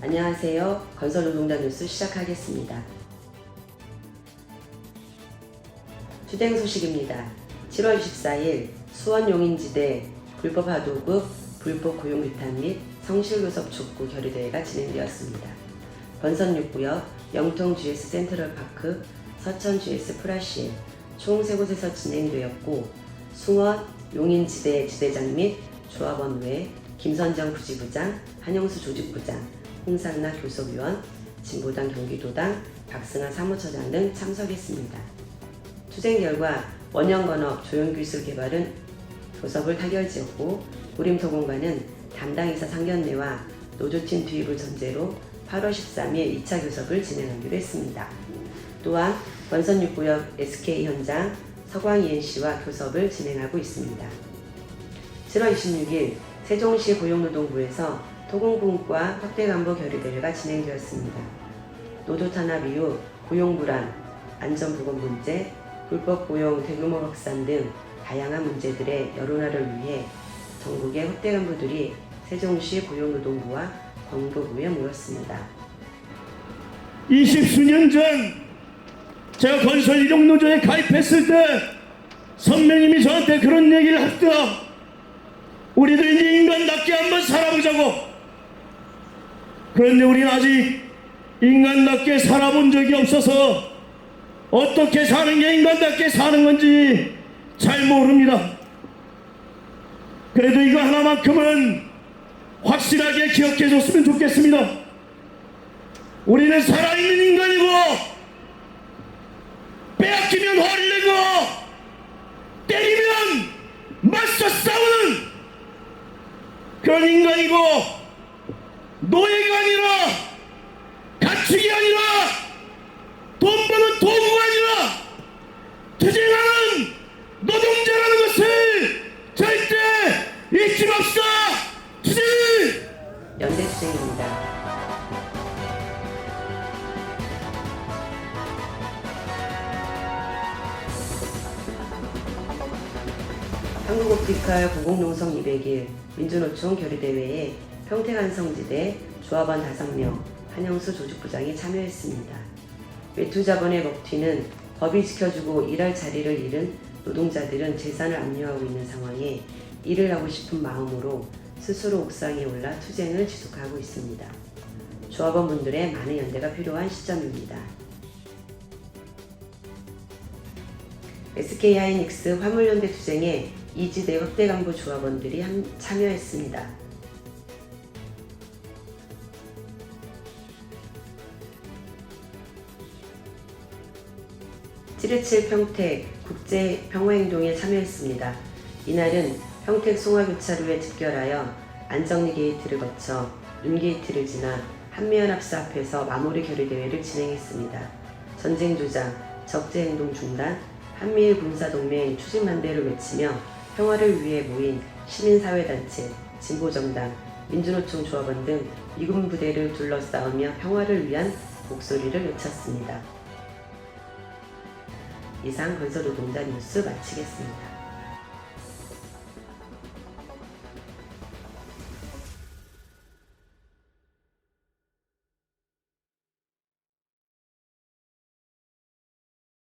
안녕하세요. 건설노동자 뉴스 시작하겠습니다. 주댕 소식입니다. 7월 24일 수원 용인지대 불법 하도급 불법 고용 규탄 및 성실교섭 촉구 결의대회가 진행되었습니다. 건선 6구역 영통 GS 센트럴 파크 서천 GS 프라시에 총 3곳에서 진행되었고 수원 용인지대 지대장 및 조합원 외 김선정 부지부장, 한영수 조직부장, 홍상나 교섭위원, 진보당 경기도당, 박승환 사무처장 등 참석했습니다. 투쟁 결과 원형건업 조형기술 개발은 교섭을 타결지었고 우림토공과는 담당 이사 상견례와 노조팀 투입을 전제로 8월 13일 2차 교섭을 진행하기로 했습니다. 또한 원선 6구역 SK 현장 서광 ENC와 교섭을 진행하고 있습니다. 7월 26일 세종시 고용노동부에서 토공분과 확대 간부 결의대회가 진행되었습니다. 노조 탄압 이후 고용 불안, 안전보건 문제, 불법 고용 대규모 확산 등 다양한 문제들의 여론화를 위해 전국의 확대 간부들이 세종시 고용노동부와 광부부에 모였습니다. 20수년 전 제가 건설 일용노조에 가입했을 때 선배님이 저한테 그런 얘기를 하시더라 우리들 이제 인간답게 한번 살아보자고 그런데 우리는 아직 인간답게 살아본 적이 없어서 어떻게 사는 게 인간답게 사는 건지 잘 모릅니다. 그래도 이거 하나만큼은 확실하게 기억해 줬으면 좋겠습니다. 우리는 살아있는 인간이고 빼앗기면 화를 내고 때리면 맞서 싸우는 그런 인간이고 노예가 아니라 가축이 아니라 돈 버는 도구가 아니라 투쟁하는 노동자라는 것을 절대 잊지 맙시다 투쟁 연대투쟁입니다. 한국옵티칼 고공농성 200일 민주노총 결의대회에 평택안성지대 조합원 5명, 한영수 조직부장이 참여했습니다. 외투자본의 먹튀는 법이 지켜주고 일할 자리를 잃은 노동자들은 재산을 압류하고 있는 상황에 일을 하고 싶은 마음으로 스스로 옥상에 올라 투쟁을 지속하고 있습니다. 조합원분들의 많은 연대가 필요한 시점입니다. SK 하이닉스 화물연대 투쟁에 이지대 확대 강부 조합원들이 함- 참여했습니다. 찌르칠 평택 국제 평화행동에 참여했습니다. 이날은 평택 송화교차로에 집결하여 안정리 게이트를 거쳐 눈 게이트를 지나 한미연합사 앞에서 마무리 결의 대회를 진행했습니다. 전쟁 조장, 적재 행동 중단, 한미일 군사 동맹 추진 반대를 외치며 평화를 위해 모인 시민사회단체, 진보정당, 민주노총 조합원 등 미군 부대를 둘러싸우며 평화를 위한 목소리를 외쳤습니다. 이상 건설노동자 뉴스 마치겠습니다.